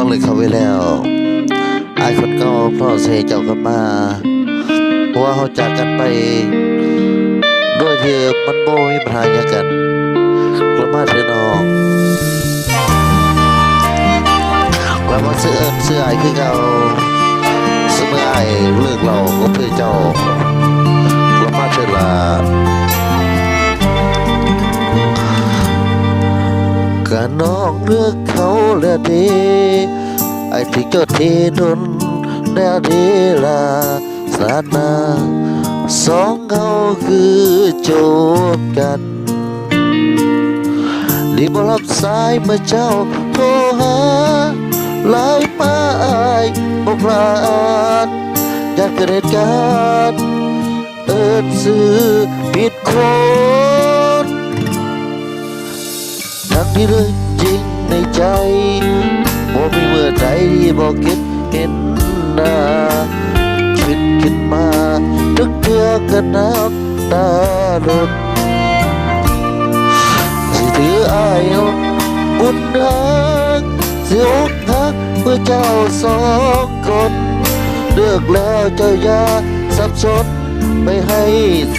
น้องเลยเขาไปแล้วอายคนเก่าพ่อเสเจ้ากันมาเพราะว่าเขาจากกันไปด้วยที่มันโบมีปัญหายังกันกลับมาเถอะน้องกลับมาเสื้อเอิ้นเสื้ออายคือเก่าเสมอไอายเลิกเราก็เพื่อเจ้ากลับมาเถอะล่ะ น้องเลือเขาแล้วเดไอ้ที่เจ้าเทดนแล้วเดลาสานาสองเขาคือโจทย์กันรีบรับสายเมื่อเจ้าโทรหาไลน์มาอายบ่พลาดอยากเกิดเหตุการณ์เอิดซื้อผิดคนทั้งที่เรื่องจริง ใจบ่มีเมื่อใดที่บ่คิดเห็นหน้าคิดขึ้นมาทุกเทื่อก็น้ำตาล่นสิถืออายอาบุญรักสิอกหักเพื่อเจ้าสองคนเลือกแล้วเจ้าอย่าสับสนไปให้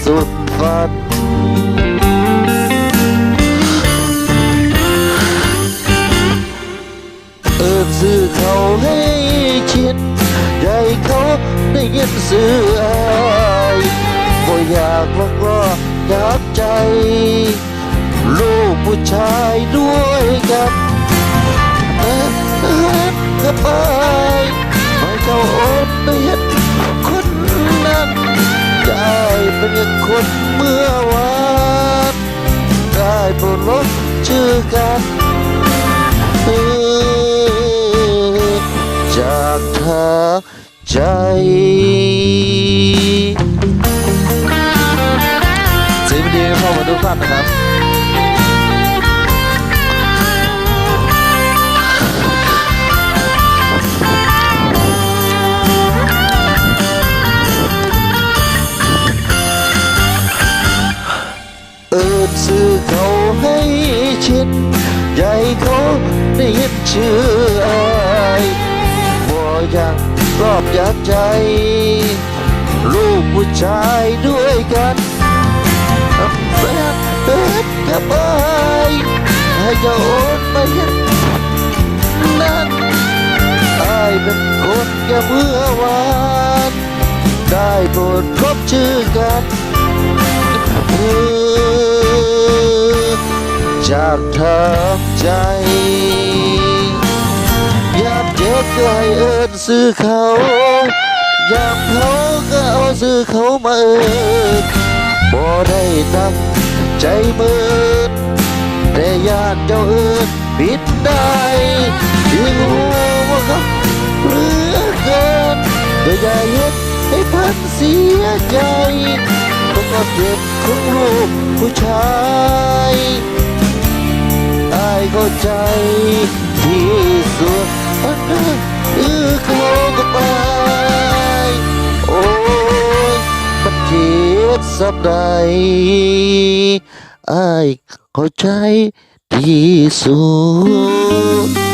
สุดฝัน ซื้ออายบ่อยากลองรอยับใจ ลูกผู้ชายด้วยกันเอินเอินกับอายไม่เจ้าโอนไปเห็นคนนั้นได้เป็นอย่างคนเมื่อวานได้โปรดชื่อกันจากทาง ใจสวัสดีพ่อมาทุกท่านนะครับ เอิดซื้อเขาให้ชินใหญ่เขาได้ยินชื่ออายบ่อยาก รอบยากใจ ลูกผู้ชายด้วยกันแฟนเป็นกับอายให้จ้าโอนมาเห็นนั้นอเป็นคนแค่เมื่อวาน ได้โปรดพบชื่อกันจากทางใจามเจ็บก็ให้เอินซื้อเขายามเขาก็เอาซื้อเขามาเอินบ่ได้ตั้งใจเมินแต่ญาติเจ้าเอินผิดได้ที่รู้ว่าเขาเหลือเกินก็อย่าเฮ็ดให้พันเสียใจก็ก็เจ็บของลูกผู้ชายอายเข้าใจที่สุด อันนั้นคือเขากับอโอ้ยมันเจ็บสับใดไอ้เข้าใจที่สุด